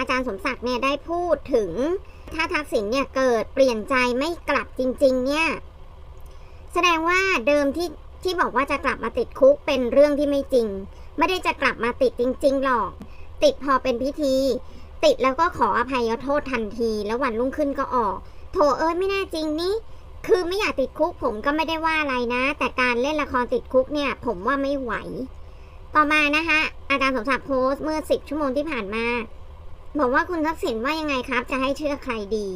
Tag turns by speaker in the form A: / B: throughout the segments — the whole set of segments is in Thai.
A: อาจารย์สมศักดิ์เนี่ยได้พูดถึง ถ้าทักษิณเนี่ยเกิดเปลี่ยนใจไม่กลับจริง ๆ เนี่ย แสดงว่าเดิมที่ที่บอกว่าจะกลับมาติดคุกเป็นเรื่องที่ไม่จริง ไม่ได้จะกลับมาติดจริง ๆ หรอก ติดพอเป็นพิธี ติดแล้วก็ขออภัยโทษทันที แล้ววันรุ่งขึ้นก็ออก โถเอ้ยไม่แน่จริงนี่คือไม่อยากติดคุกผมก็ไม่ได้ว่าอะไรนะ แต่การเล่นละครติดคุกเนี่ย ผมว่าไม่ไหว ต่อมานะคะ อาจารย์สมศักดิ์โพสต์เมื่อ 10 ชั่วโมงที่ผ่านมา บอกว่าคุณทักษิณว่ายังไงครับ จะให้เชื่อใครดี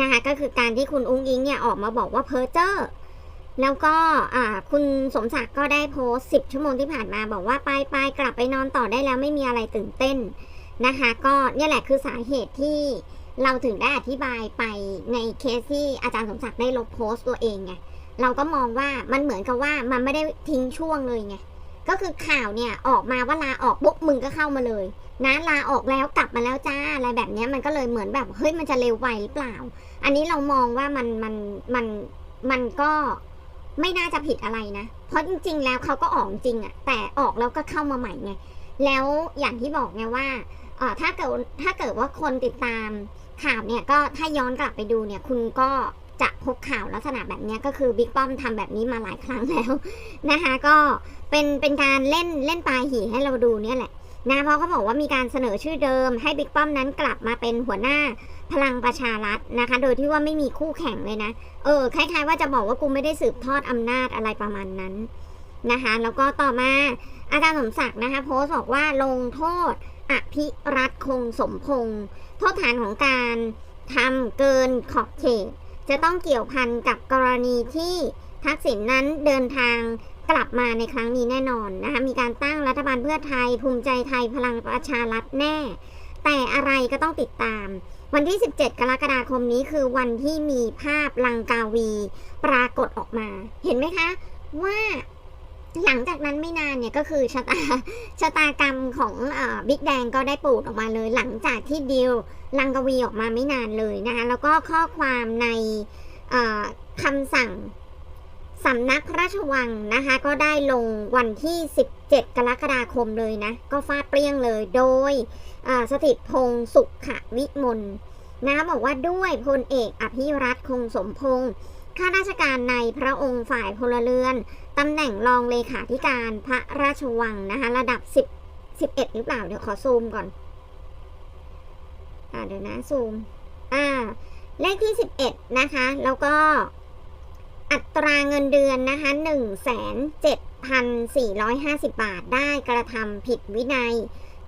A: นะคะก็คือการที่คุณอุ้งอิงเนี่ยออกมาบอกว่าเพ้อเจ้อแล้วก็คุณสมศักดิ์ก็ได้โพสต์10 ชั่วโมงที่ผ่านมาบอกว่าไปไปกลับไปนอนต่อได้แล้วไม่มีอะไรตื่นเต้นนะคะ ก็เนี่ยแหละคือสาเหตุที่เราถึงได้อธิบายไปในเคสที่อาจารย์สมศักดิ์ได้ลบโพสต์ตัวเองไงเราก็มองว่ามันเหมือนกับว่ามันไม่ได้ทิ้งช่วงเลยไง ก็คือข่าวเนี่ยออกมาว่าลาออกปุ๊บมึงก็เข้ามาเลยนะลาออกแล้วกลับมาแล้วจ้าอะไรแบบนี้มันก็เลยเหมือนแบบเฮ้ยมันจะเร็วไปหรือเปล่า อันนี้เรามองว่ามันมันมันมันก็ไม่น่าจะผิดอะไรนะ เพราะจริง ๆ แล้วเขาก็ออกจริงอะแต่ออกแล้วก็เข้ามาใหม่ไงแล้วอย่างที่บอกไงว่าเออถ้าเกิดถ้าเกิดว่าคนติดตามข่าวเนี่ยก็ถ้าย้อนกลับไปดูเนี่ย คุณก็จะพบข่าวลักษณะแบบนี้ก็คือบิ๊กป้อมทำแบบนี้มาหลายครั้งแล้วนะคะก็ เป็นเป็นการเล่นเล่นปลาหี่ให้เราดูเนี่ยแหละนะเพราะเขาบอกว่ามีการเสนอชื่อเดิม ให้บิ๊กป้อมนั้นกลับมาเป็นหัวหน้าพลังประชารัฐนะคะ โดยที่ว่าไม่มีคู่แข่งเลยนะ เออคล้ายๆ ว่าจะบอกว่ากูไม่ได้สืบทอดอำนาจอะไรประมาณนั้นนะคะ แล้วก็ต่อมาอาจารย์สมศักดิ์นะคะโพสต์บอกว่าลงโทษอภิรัตคงสมพงษ์โทษฐานของการทำเกินขอบเขต จะต้องเกี่ยวพันกับกรณีที่ทักษิณนั้นเดินทาง กลับมาในครั้งนี้แน่นอนนะคะมีการตั้งรัฐบาลเพื่อไทย ภูมิใจไทยพลังประชารัฐแน่ แต่อะไรก็ต้องติดตาม วันที่ 17 กรกฎาคมนี้คือวันที่มีภาพลังกาวี ปรากฏออกมา เห็นไหมคะ ว่าหลังจากนั้นไม่นานเนี่ยก็คือชะตาชะตากรรมของบิ๊กแดงก็ได้ปูดออกมาเลย หลังจากที่ดีลลังกาวีออกมาไม่นานเลยนะคะแล้วก็ข้อความในคำสั่ง สำนักพระราชวังนะคะ ก็ได้ลงวันที่ 17 กรกฎาคมเลยนะ ก็ฟาดเปรี้ยงเลยโดยสถิตพงศ์สุขวิมลนะคะบอกว่าด้วยพลเอกอภิรัตคงสมพงศ์ข้าราชการในพระองค์ฝ่ายพลเรือนตำแหน่งรองเลขาธิการพระราชวังนะคะ ระดับ 10 11 หรือเปล่า เดี๋ยวขอซูมก่อน อ่าเดี๋ยวนะซูม อ่า เลขที่ 11 นะคะ แล้วก็ อัตราเงินเดือนนะคะ1,7,450 บาทได้กระทำผิดวินัย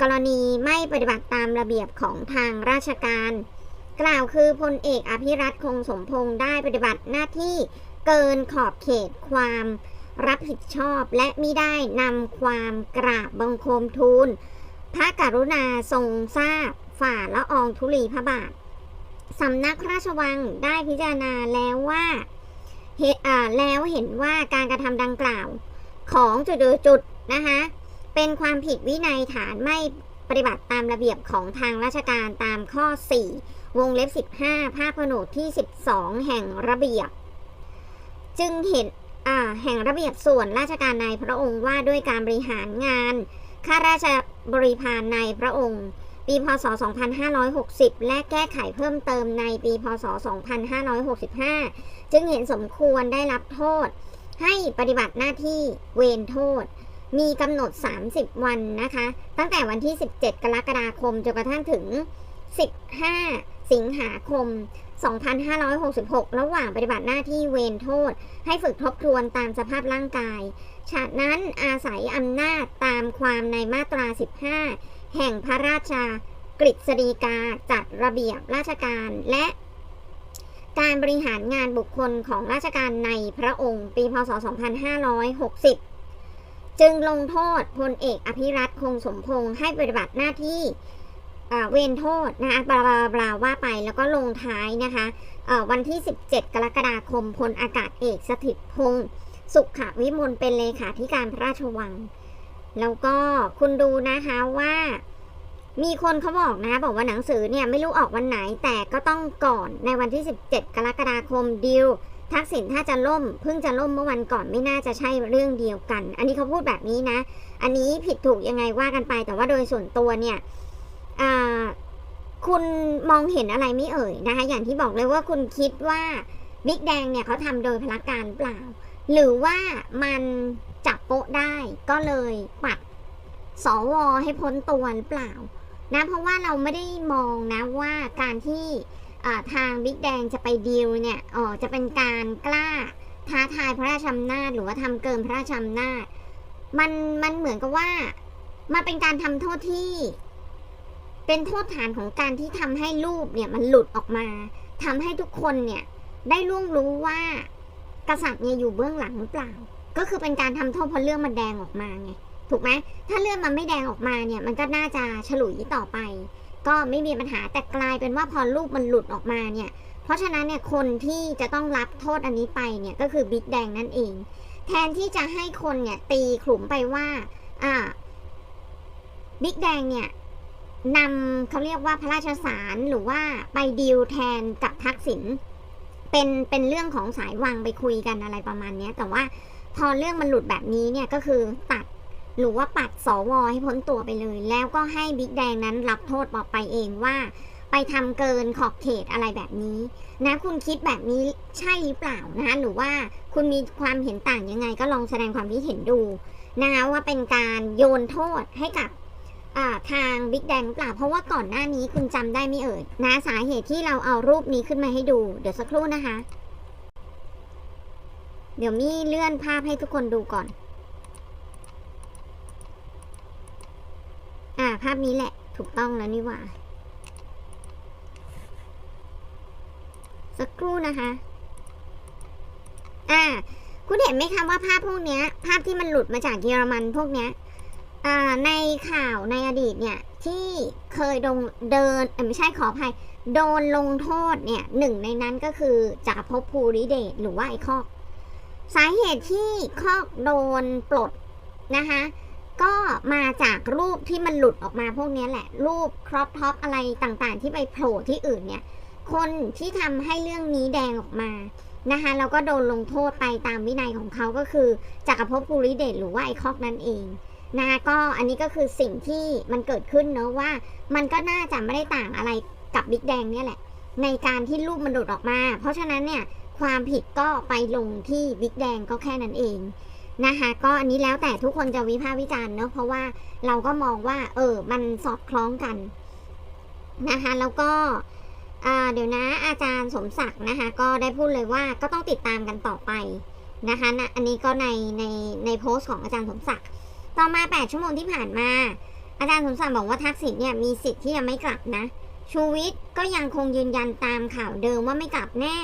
A: กรณีไม่ปฏิบัติตามระเบียบของทางราชการ กล่าวคือพลเอกอภิรัตคงสมพงศ์ได้ปฏิบัติหน้าที่เกินขอบเขตความรับผิดชอบและมิได้นำความกราบบังคมทูล พระกรุณาทรงทราบฝ่าละอองธุลีพระบาทสำนักพระราชวังได้พิจารณาแล้วว่า แล้วเห็นว่าการกระทำดังกล่าวของจุดจุดๆนะคะเป็นความผิดวินัยฐานไม่ปฏิบัติตามระเบียบของทางราชการตามข้อ 4 วงเล็บ 15 ภาคผนวกที่ 12 แห่งระเบียบ จึงเห็นแห่งระเบียบส่วนราชการในพระองค์ว่าด้วยการบริหารงานข้าราชบริพารในพระองค์ ปีพศ 2560 และแก้ไขเพิ่มเติมในปีพศ 2565 จึงเห็นสมควรได้รับโทษ ให้ปฏิบัติหน้าที่เวรโทษ มีกำหนด 30 วันนะคะ ตั้งแต่วันที่ 17 กรกฎาคมจนกระทั่งถึง 15 สิงหาคม 2566 ระหว่างปฏิบัติหน้าที่เวรโทษ ให้ฝึกทบทวนตามสภาพร่างกายฉากนั้นอาศัยอำนาจตามความในมาตรา 15 แห่งพระราชากฤษฎีกาจัดระเบียบราชการและการบริหารงานบุคคลของราชการในพระองค์ปีพศ 2560 จึงลงโทษพลเอกอภิรัตคงสมพงศ์ให้ปฏิบัติหน้าที่เวรโทษนะคะบลาบลาว่าไปแล้วก็ลงท้ายนะคะวันที่ 17 กรกฎาคมพลอากาศเอกสถิตพงศ์สุขวิมลเป็นเลขาธิการพระราชวัง แล้วก็คุณดูนะคะว่า มีคนเขาบอกนะบอกว่าหนังสือเนี่ยไม่รู้ออกวันไหนแต่ก็ต้องก่อนในวันที่ 17 กรกฎาคมดิวทักษิณถ้าจะล่มเพิ่งจะล่มเมื่อวันก่อนไม่น่าจะใช่เรื่องเดียวกัน อันนี้เขาพูดแบบนี้นะ อันนี้ผิดถูกยังไงว่ากันไป แต่ว่าโดยส่วนตัวเนี่ยคุณมองเห็นอะไรไม่เอ่ยนะคะ อย่างที่บอกเลยว่าคุณคิดว่าบิ๊กแดงเนี่ยเขาทำโดยพละการเปล่า หรือว่ามันจับโป๊ะได้ก็เลยปัดสวให้พ้นตัวหรือเปล่านะเพราะว่าเราไม่ได้มองนะว่าการที่ทางบิ๊กแดงจะไปดีลเนี่ยอ๋อจะเป็นการกล้าท้าทายพระราชอำนาจหรือว่าทำเกินพระราชอำนาจมันมันเหมือนกับว่ามันเป็นการทำโทษที่ เป็นโทษฐานของการที่ทำให้รูปเนี่ยมันหลุดออกมาทำให้ทุกคนเนี่ยได้ล่วงรู้ว่า กษัตริย์เนี่ยอยู่เบื้องหลังหรือเปล่า ก็คือเป็นการทำโทษเพราะเรื่องมันแดงออกมาไงถูกไหมถ้าเรื่องมันไม่แดงออกมาเนี่ยมันก็น่าจะฉลุยต่อไป ก็ไม่มีปัญหาแต่กลายเป็นว่าพอรูปมันหลุดออกมาเนี่ย เพราะฉะนั้นเนี่ยคนที่จะต้องรับโทษอันนี้ไปเนี่ยก็คือบิ๊กแดงนั่นเอง แทนที่จะให้คนเนี่ยตีขลุ่มไปว่าอ่าบิ๊กแดงเนี่ยนำเขาเรียกว่าพระราชสารหรือว่าไปดีลแทนกับทักษิณ เป็นเป็นเรื่องของสายวังไปคุยกันอะไรประมาณเนี้ยแต่ว่าพอเรื่องมันหลุดแบบนี้เนี่ยก็คือตัดหรือว่าปัดสวให้พ้นตัวไปเลย แล้วก็ให้บิ๊กแดงนั้นรับโทษออกไปเองว่า ไปทำเกินขอบเขตอะไรแบบนี้ นะคุณคิดแบบนี้ใช่หรือเปล่านะคะหรือว่าคุณมีความเห็นต่างยังไงก็ลองแสดงความคิดเห็นดูนะคะว่าเป็นการโยนโทษให้กับ ทางบิ๊กแดงหรือเปล่าเพราะว่าก่อนหน้านี้คุณจำได้ไม่เอ่ยนะสาเหตุที่เราเอารูปนี้ขึ้นมาให้ดู เดี๋ยวสักครู่นะคะ เดี๋ยวมี่เลื่อนภาพให้ทุกคนดูก่อน อ่า ภาพนี้แหละ ถูกต้องแล้วนี่หว่า สักครู่นะคะ อ่า คุณเห็นไหมคะว่าภาพพวกเนี้ยภาพที่มันหลุดมาจากเยอรมันพวกเนี้ย ในข่าวในอดีตเนี่ยที่เคยโดนเดินไม่ใช่ขออภัยโดนลงโทษเนี่ยหนึ่งในนั้นก็คือจักรภพภูริเดชหรือว่าไอ้คอก สาเหตุที่คอกโดนปลดนะคะก็มาจากรูปที่มันหลุดออกมาพวกนี้แหละ รูปครอปท็อปอะไรต่างๆ ที่ไปโผล่ที่อื่นเนี่ย คนที่ทำให้เรื่องนี้แดงออกมานะคะแล้วก็โดนลงโทษไปตามวินัยของเขาก็คือจักรภพภูริเดชหรือว่าไอ้คอกนั่นเอง นะคะก็อันนี้ก็คือสิ่งที่มันเกิดขึ้นเนอะว่า มันก็น่าจะไม่ได้ต่างอะไรกับบิ๊กแดงเนี่ยแหละ ในการที่รูปมันหลุดออกมา เพราะฉะนั้นเนี่ยความผิดก็ไปลงที่บิ๊กแดงก็แค่นั้นเองนะคะก็อันนี้แล้วแต่ทุกคนจะวิพากษ์วิจารณ์เนอะเพราะว่าเราก็มองว่า เออ มันสอดคล้องกันนะคะแล้วก็เดี๋ยวนะอาจารย์สมศักดิ์นะคะก็ได้พูดเลยว่าก็ต้องติดตามกันต่อไปนะคะนะอันนี้ก็ในในในโพสต์ของอาจารย์สมศักดิ์ ต่อมา 8 ชั่วโมงที่ผ่านมา อาจารย์สมศักดิ์บอกว่าทักษิณเนี่ยมีสิทธิ์ที่จะไม่กลับนะ ชูวิทย์ก็ยังคงยืนยันตามข่าวเดิมว่าไม่กลับแน่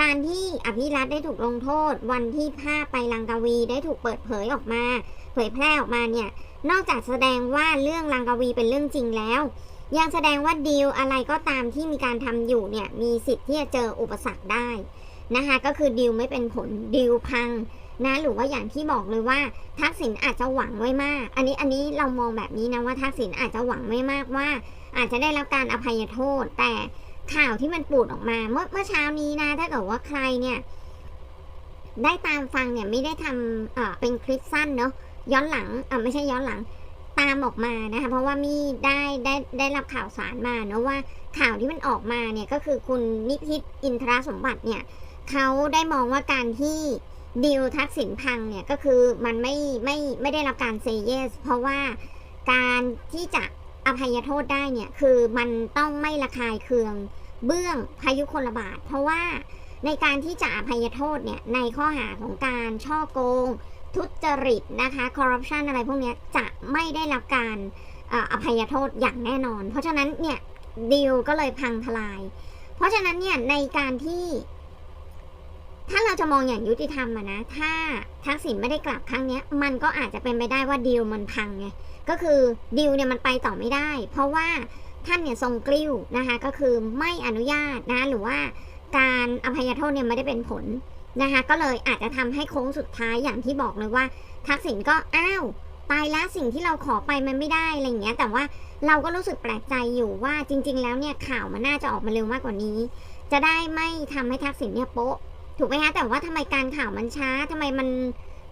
A: การที่อภิรัตได้ถูกลงโทษ วันที่ภาพไปลังกาวีได้ถูกเปิดเผยออกมา เผยแพร่ออกมาเนี่ย นอกจากแสดงว่าเรื่องลังกาวีเป็นเรื่องจริงแล้ว ยังแสดงว่าดีลอะไรก็ตามที่มีการทำอยู่เนี่ยมีสิทธิ์ที่จะเจออุปสรรคได้นะคะก็คือดีลไม่เป็นผลดีลพัง นะหรือว่าอย่างที่บอกเลยว่าทักษิณอาจจะหวังไว้มาก อันนี้อันนี้เรามองแบบนี้นะว่าทักษิณอาจจะหวังไว้มากว่า อาจจะได้รับการอภัยโทษ แต่ข่าวที่มันปูดออกมา เมื่อเมื่อเช้านี้นะ ถ้าเกิดว่าใครเนี่ยได้ตามฟังเนี่ยไม่ได้ทำเอ่อเป็นคลิปสั้นเนาะย้อนหลังอ่าไม่ใช่ย้อนหลังตามออกมานะคะเพราะว่ามีได้ได้ได้รับข่าวสารมาเนาะว่าข่าวที่มันออกมาเนี่ยก็คือคุณนิพิษอินทรสมบัติเนี่ยเขาได้มองว่าการที่ ดีลทักษิณพังเนี่ยก็คือมันไม่ไม่ไม่ได้รับการเซเยส เพราะว่าการที่จะอภัยโทษได้เนี่ยคือมันต้องไม่ระคายเคืองเบื้องพายุคนระบาดเพราะว่าในการที่จะอภัยโทษเนี่ยในข้อหาของการช่อโกง ทุจริตนะคะคอร์รัปชันอะไรพวกนี้จะไม่ได้รับการเอ่ออภัยโทษอย่างแน่นอน เพราะฉะนั้นเนี่ยดีลก็เลยพังทลาย เพราะฉะนั้นเนี่ยในการที่ ถ้าเราจะมองอย่างยุติธรรมอะนะ ถ้าทักษิณไม่ได้กลับครั้งนี้มันก็อาจจะเป็นไปได้ว่าดีลมันพังไง ก็คือดีลเนี่ยมันไปต่อไม่ได้ เพราะว่าท่านเนี่ยทรงกลิ้วนะคะ ก็คือไม่อนุญาตนะหรือว่าการอภัยโทษเนี่ยไม่ได้เป็นผลนะคะ ก็เลยอาจจะทำให้โค้งสุดท้ายอย่างที่บอกเลยว่า ทักษิณก็อ้าวตายและสิ่งที่เราขอไปมันไม่ได้อะไรเงี้ย แต่ว่าเราก็รู้สึกแปลกใจอยู่ว่าจริง ๆ แล้วเนี่ยข่าวมันน่าจะออกมาเร็วมากกว่านี้ จะได้ไม่ทำให้ทักษิณเนี่ยโป๊ะ ถูกไหมคะแต่ว่าทำไมการข่าวมันช้าทำไมมัน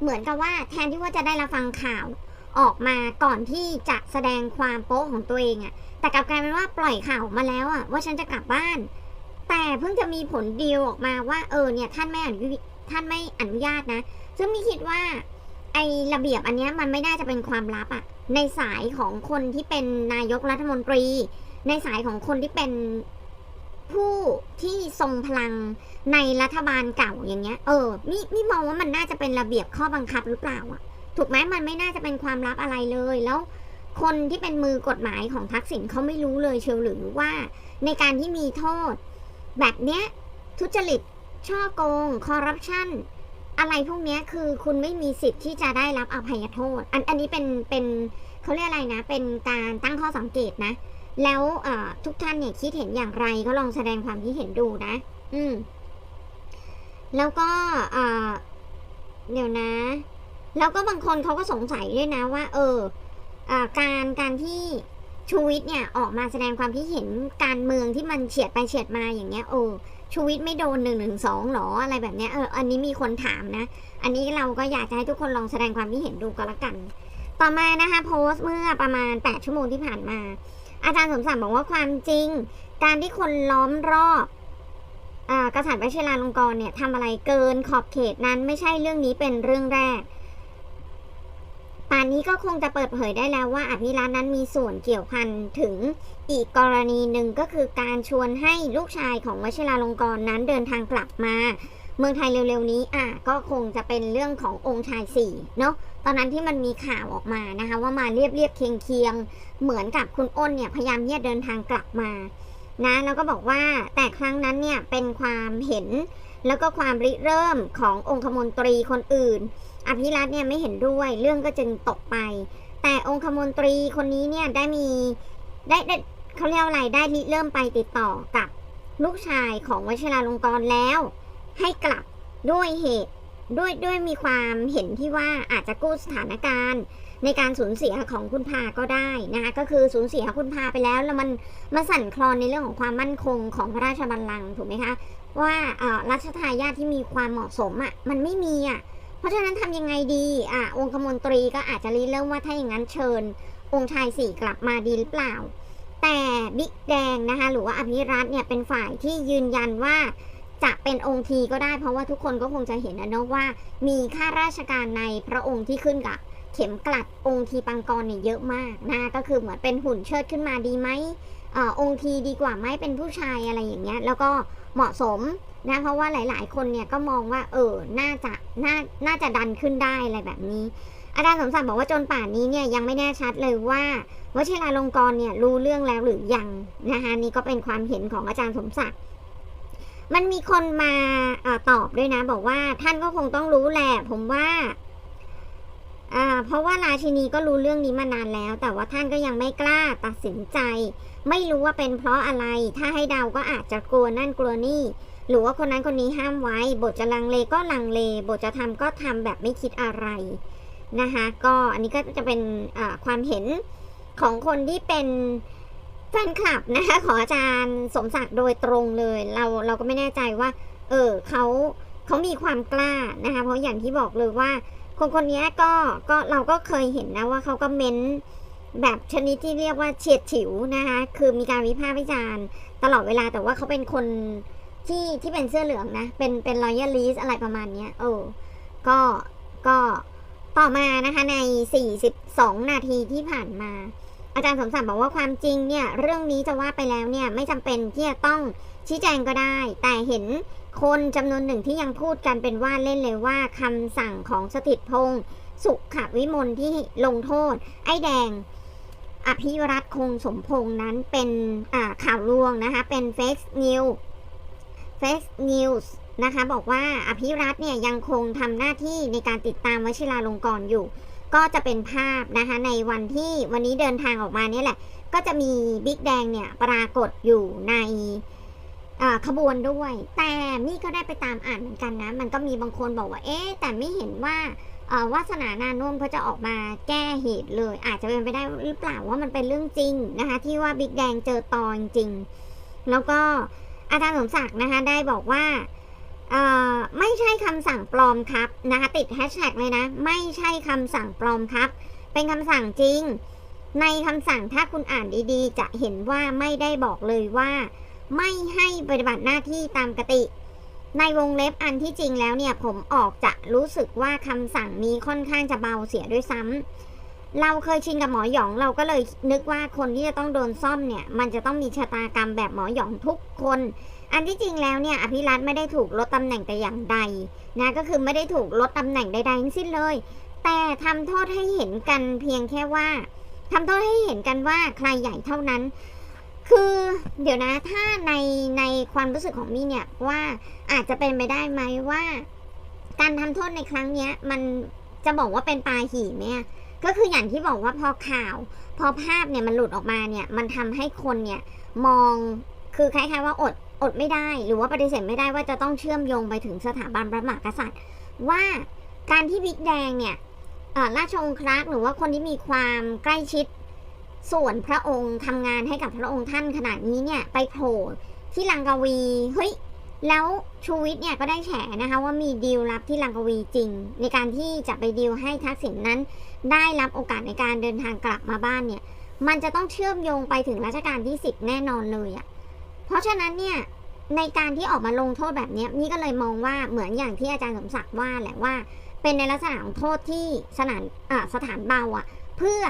A: เหมือนกับว่า แทนที่ว่าจะได้รับฟังข่าวออกมาก่อนที่จะแสดงความโป๊ะของตัวเองอะแต่กลับกลายเป็นว่าปล่อยข่าวมาแล้วอะว่าฉันจะกลับบ้าน แต่เพิ่งจะมีผลดีลออกมาว่า เออเนี่ยท่านไม่อนุท่านไม่อนุญาตนะ ซึ่งมีคิดว่า ไอ้ระเบียบอันนี้มันไม่น่าจะเป็นความลับอะในสายของคนที่เป็นนายกรัฐมนตรี ในสายของคนที่เป็น ผู้ที่ทรงพลังในรัฐบาลเก่าอย่างเงี้ย เออนี่นี่มองว่ามันน่าจะเป็นระเบียบข้อบังคับหรือเปล่าอะถูกไหมมันไม่น่าจะเป็นความลับอะไรเลย แล้วคนที่เป็นมือกฎหมายของทักษิณเขาไม่รู้เลยเชียวหรือว่า ในการที่มีโทษ แบบเนี้ยทุจริตช่อโกง คอร์รัปชันอะไรพวกเนี้ยคือคุณไม่มีสิทธิ์ที่จะได้รับอภัยโทษ อันอันนี้เป็นเป็นเขาเรียกอะไรนะ เป็นการตั้งข้อสังเกตนะ แล้วทุกท่านเนี่ยคิดเห็นอย่างไรก็ลองแสดงความคิดเห็นดูนะ อืม แล้วก็เดี๋ยวนะ แล้วก็บางคนเขาก็สงสัยด้วยนะว่า เอออการการที่ชูวิทย์เนี่ยออกมาแสดงความคิดเห็นการเมืองที่มันเฉียดไปเฉียดมาอย่างเงี้ยโอ้ชูวิทย์ไม่โดนหนึ่งหนึ่งสองหรออะไรแบบเนี้ยเอออันนี้มีคนถามนะ อันนี้เราก็อยากจะให้ทุกคนลองแสดงความคิดเห็นดูก็แล้วกัน ต่อมานะคะโพสต์เมื่อประมาณ 8 ชั่วโมงที่ผ่านมา อาจารย์สมศักดิ์บอกว่าความจริง การที่คนล้อมรอบอกษัตริย์วชิราลงกรณ์เนี่ยทำอะไรเกินขอบเขตนั้นไม่ใช่เรื่องนี้เป็นเรื่องแรก ป่านนี้ก็คงจะเปิดเผยได้แล้วว่าอภิรัตน์นั้นมีส่วนเกี่ยวพันถึงอีกกรณีหนึ่งก็คือการชวนให้ลูกชายของวชิราลงกรณ์นั้นเดินทางกลับมา เมืองไทยเร็วๆนี้อะก็คงจะเป็นเรื่องขององค์ชายสี่เนาะตอนนั้นที่มันมีข่าวออกมานะคะว่ามาเรียบเรียบเคียงเคียงๆเหมือนกับคุณอ้นเนี่ยพยายามที่จะเดินทางกลับมานะแล้วก็บอกว่าแต่ครั้งนั้นเนี่ยเป็นความเห็นแล้วก็ความริเริ่มขององคมนตรีคนอื่น อภิรัตเนี่ยไม่เห็นด้วยเรื่องก็จึงตกไป แต่องคมนตรีคนนี้เนี่ยได้มีได้ได้เขาเรียกอะไรได้ริเริ่มไปติดต่อกับลูกชายของวชิราลงกรณ์แล้ว ให้กลับด้วยเหตุด้วยด้วยมีความเห็นที่ว่าอาจจะกู้สถานการณ์ ในการสูญเสียของคุณพาก็ได้นะคะก็คือสูญเสียคุณพาไปแล้วแล้วมันมาสั่นคลอนในเรื่องของความมั่นคงของพระราชบัลลังก์ถูกไหมคะว่าอ่อรัชทายาทที่มีความเหมาะสมอะมันไม่มีอะเพราะฉะนั้นทำยังไงดีอะองคมนตรีก็อาจจะรีเริ่มว่าถ้าอย่างนั้นเชิญ องค์ชายสี่กลับมาดีหรือเปล่า แต่บิ๊กแดงนะคะหรือว่าอภิรัตน์เนี่ยเป็นฝ่ายที่ยืนยันว่า จะเป็นองค์ทีก็ได้เพราะว่าทุกคนก็คงจะเห็นนะเนอะว่า มีข้าราชการในพระองค์ที่ขึ้นกับเข็มกลัดองค์ทีปังกรเนี่ยเยอะมากนะก็คือเหมือนเป็นหุ่นเชิดขึ้นมาดีไหมอองค์ทีดีกว่าไหมเป็นผู้ชายอะไรอย่างเงี้ย แล้วก็เหมาะสมนะเพราะว่าหลาย ๆ คนเนี่ยก็มองว่า เออน่าจะน่าน่าจะดันขึ้นได้อะไรแบบนี้ อาจารย์สมศักดิ์บอกว่าจนป่านนี้เนี่ยยังไม่แน่ชัดเลยว่าวชิราลงกรเนี่ยรู้เรื่องแล้วหรือยังนะคะนี่ก็เป็นความเห็นของอาจารย์สมศักดิ์ มันมีคนมาอตอบด้วยนะ บอกว่าท่านก็คงต้องรู้แหละ ผมว่าเพราะว่าราชินีก็รู้เรื่องนี้มานานแล้ว แต่ว่าท่านก็ยังไม่กล้าตัดสินใจ ไม่รู้ว่าเป็นเพราะอะไร ถ้าให้เดาก็อาจจะกลัวนั่นกลัวนี่ หรือว่าคนนั้นคนนี้ห้ามไว้ บทจะลังเลก็ลังเล บทจะทำก็ทำแบบไม่คิดอะไรนะคะ ก็อันนี้ก็จะเป็นความเห็นของคนที่เป็น แฟนคลับนะคะของอาจารย์สมศักดิ์โดยตรงเลย เราเราก็ไม่แน่ใจว่า เออเขาเขามีความกล้านะคะ เพราะอย่างที่บอกเลยว่า คนคนนี้ก็ก็เราก็เคยเห็นนะว่าเขาก็เม้นแบบชนิดที่เรียกว่าเฉียดฉิวนะคะ คือมีการวิพากษ์วิจารณ์ตลอดเวลาแต่ว่าเขาเป็นคนที่ที่เป็นเสื้อเหลืองนะ เป็นเป็นรอยัลลิสอะไรประมาณเนี้ยเออก็ก็ต่อมานะคะใน 42 นาทีที่ผ่านมา อาจารย์สมศักดิ์บอกว่าความจริงเนี่ยเรื่องนี้จะว่าไปแล้วเนี่ยไม่จำเป็นที่จะต้องชี้แจงก็ได้ แต่เห็นคนจำนวนหนึ่งที่ยังพูดกันเป็นว่าเล่นเลยว่าคำสั่งของสถิตพงศ์สุขวิมลที่ลงโทษ ไอ้แดง อภิรัตคงสมพงษ์นั้นเป็นข่าวลวงนะคะ เป็นเฟกนิวเฟกนิวส์นะคะ บอกว่าอภิรัตเนี่ยยังคงทำหน้าที่ในการติดตามวชิราลงกรณ์อยู่ ก็จะเป็นภาพนะคะในวันที่วันนี้เดินทางออกมาเนี่ยแหละ ก็จะมีบิ๊กแดงเนี่ยปรากฏอยู่ในขบวนด้วย แต่มี่ก็ได้ไปตามอ่านเหมือนกันนะ มันก็มีบางคนบอกว่า เอ๊ะ แต่ไม่เห็นว่าวาสนานานุ่มเขาจะออกมาแก้เหตุเลย อาจจะเป็นไปได้หรือเปล่าว่ามันเป็นเรื่องจริงนะคะ ที่ว่าบิ๊กแดงเจอตอจริง แล้วก็อาจารย์สมศักดิ์นะคะได้บอกว่า ไม่ใช่คำสั่งปลอมครับนะคะติดแฮชแท็กเลยนะ ไม่ใช่คำสั่งปลอมครับ เป็นคำสั่งจริง ในคำสั่งถ้าคุณอ่านดีๆ จะเห็นว่าไม่ได้บอกเลยว่า ไม่ให้ปฏิบัติหน้าที่ตามกติ ในวงเล็บอันที่จริงแล้วเนี่ยผมออกจะรู้สึกว่าคำสั่งนี้ค่อนข้างจะเบาเสียด้วยซ้ำ เราเคยชินกับหมอหยองเราก็เลยนึกว่าคนที่จะต้องโดนซ่อมเนี่ย มันจะต้องมีชะตากรรมแบบหมอหยองทุกคน อันที่จริงแล้วเนี่ย อภิรัตไม่ได้ถูกลดตำแหน่งแต่อย่างใดนะก็คือไม่ได้ถูกลดตำแหน่งใดๆทั้งสิ้นเลย แต่ทำโทษให้เห็นกันเพียงแค่ว่าทำโทษให้เห็นกันว่าใครใหญ่เท่านั้น คือเดี๋ยวนะถ้าในในความรู้สึกของมี่เนี่ยว่าอาจจะเป็นไปได้ไหมว่า การทำโทษในครั้งเนี้ย มันจะบอกว่าเป็นปาหี่ไหม ก็คืออย่างที่บอกว่าพอข่าว พอภาพเนี่ยมันหลุดออกมาเนี่ยมันทำให้คนเนี่ยมองคือคล้ายๆว่าอดอดไม่ได้ หรือว่าปฏิเสธไม่ได้ว่าจะต้องเชื่อมโยงไปถึงสถาบันพระมหากษัตริย์ ว่าการที่บิ๊กแดงเนี่ยราชองครักษ์หรือว่าคนที่มีความใกล้ชิดส่วนพระองค์ทำงานให้กับพระองค์ท่านขนาดนี้เนี่ยไปโผล่ที่ลังกาวีเฮ้ยแล้วชูวิทย์เนี่ยก็ได้แฉนะคะว่ามีดีลลับที่ลังกาวีจริง ในการที่จะไปดีลให้ทักษิณนั้น ได้รับโอกาสในการเดินทางกลับมาบ้านเนี่ย มันจะต้องเชื่อมโยงไปถึงรัชกาลที่ 10 แน่นอนเลยอะ่ะ เพราะฉะนั้นเนี่ยในการที่ออกมาลงโทษแบบนี้นี่ก็เลยมองว่าเหมือนอย่างที่อาจารย์สมศักดิ์ว่าแหละว่า เป็นในลักษณะของโทษที่สถานอ่าสถานเบาอะ่ะ เพื่อ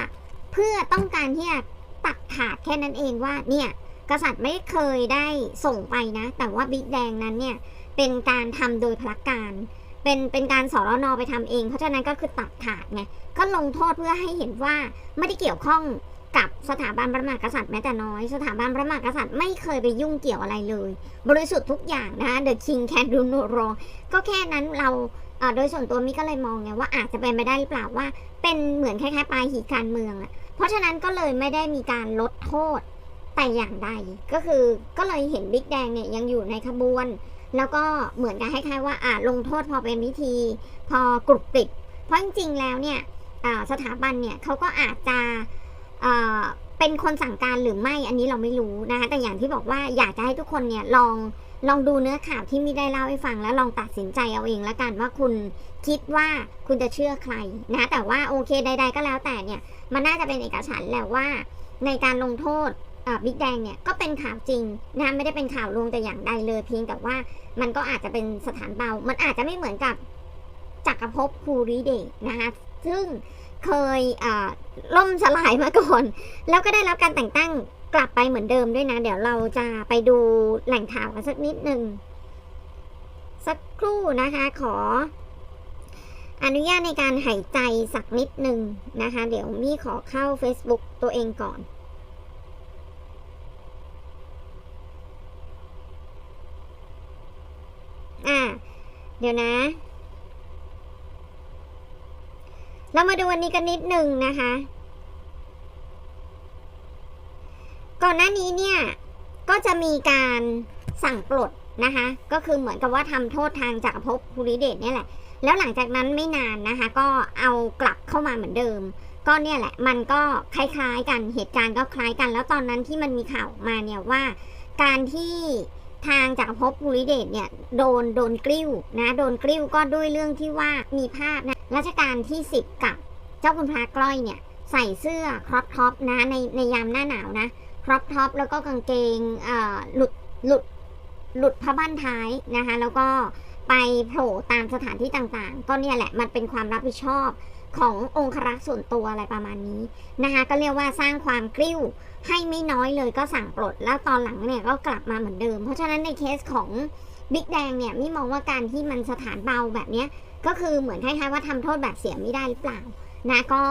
A: เพื่อต้องการที่จะตัดขาดแค่นั้นเองว่าเนี่ยกษัตริย์ไม่เคยได้ส่งไปนะ แต่ว่าบิ๊กแดงนั้นเนี่ยเป็นการทำโดยพลักการ เป็นเป็นการสรนอไปทำเอง เพราะฉะนั้นก็คือตัดขาดไงก็ลงโทษเพื่อให้เห็นว่าไม่ได้เกี่ยวข้องกับสถาบันพระมหากษัตริย์แม้แต่น้อย สถาบันพระมหากษัตริย์ไม่เคยไปยุ่งเกี่ยวอะไรเลย บริสุทธิ์ทุกอย่างนะคะ The King can do no wrong ก็แค่นั้นเราเโดยส่วนตัวมิก็เลยมองไงว่าอาจจะเป็นไปได้หรือเปล่าว่า เป็นเหมือนคล้ายๆปลายหีการเมืองอะเพราะฉะนั้นก็เลยไม่ได้มีการลดโทษแต่อย่างใดก็คือก็เลยเห็นบิ๊กแดงเนี่ยยังอยู่ในขบวน แล้วก็เหมือนกับคล้ายๆว่าอ่าลงโทษพอเป็นพิธี พอกรุบกริบเพราะจริงๆแล้วเนี่ยสถาบันเนี่ยเขาก็อาจจะเป็นคนสั่งการหรือไม่อันนี้เราไม่รู้นะคะแต่อย่างที่บอกว่าอยากจะให้ทุกคนเนี่ยลองลองดูเนื้อข่าวที่มิได้เล่าให้ฟังแล้วลองตัดสินใจเอาเองแล้วกันว่าคุณคิดว่าคุณจะเชื่อใครนะแต่ว่าโอเคใด ๆ ก็แล้วแต่เนี่ยมันน่าจะเป็นเอกฉันท์แหละว่าในการลงโทษ บิ๊กแดงเนี่ยก็เป็นข่าวจริงนะไม่ได้เป็นข่าวลวงแต่อย่างใดเลยเพียงแต่ว่ามันก็อาจจะเป็นสถานเบา มันอาจจะไม่เหมือนกับจักรภพภูริเดชนะคะซึ่งเคยล่มสลายมาก่อน แล้วก็ได้รับการแต่งตั้งกลับไปเหมือนเดิมด้วยนะ เดี๋ยวเราจะไปดูแหล่งข่าวกันสักนิดหนึ่งสักครู่นะคะขอ อนุญาตในการหายใจสักนิดหนึ่งนะคะ เดี๋ยวมี่ขอเข้า Facebook ตัวเองก่อน อะเดี๋ยวนะ เรามาดูวันนี้กันนิดหนึ่งนะคะ ก่อนหน้านี้เนี่ย ก็จะมีการสั่งปลดนะคะ ก็คือเหมือนกับว่าทำโทษทางจักรภพภูริเดชเนี่ยแหละ แล้วหลังจากนั้นไม่นานนะคะ ก็เอากลับเข้ามาเหมือนเดิมก็เนี่ยแหละมันก็คล้ายๆกันเหตุการณ์ก็คล้ายกัน แล้วตอนนั้นที่มันมีข่าวมาเนี่ยว่า การที่ ทางจักภพภูริเดชเนี่ยโดนโดนกลิ้วนะโดนกลิ้วก็ด้วยเรื่องที่ว่ามีภาพนะรัชกาลที่ 10 กับเจ้าคุณพระกล้อยเนี่ยใส่เสื้อครอปท็อปนะในในยามหน้าหนาวนะครอปท็อปแล้วก็กางเกงหลุดหลุดหลุดผ้าบ้านท้ายนะคะแล้วก็ไปโผล่ตามสถานที่ต่างๆ ก็เนี่ยแหละมันเป็นความรับผิดชอบขององครักษ์ส่วนตัวอะไรประมาณนี้นะคะก็เรียกว่าสร้างความกลิ้ว ให้ไม่น้อยเลยก็สั่งปลด แล้วตอนหลังเนี่ยก็กลับมาเหมือนเดิม เพราะฉะนั้นในเคสของบิ๊กแดงเนี่ยมิมองว่าการที่มันสถานเบาแบบนี้ก็คือเหมือนคล้ายๆว่าทำโทษแบบเสียไม่ได้หรือเปล่านะก็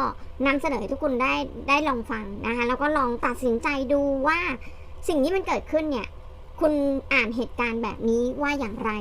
A: นำเสนอให้ทุกคนได้ได้ลองฟังนะคะแล้วก็ลองตัดสินใจดูว่าสิ่งที่มันเกิดขึ้นเนี่ยคุณอ่านเหตุการณ์แบบนี้ว่าอย่างไร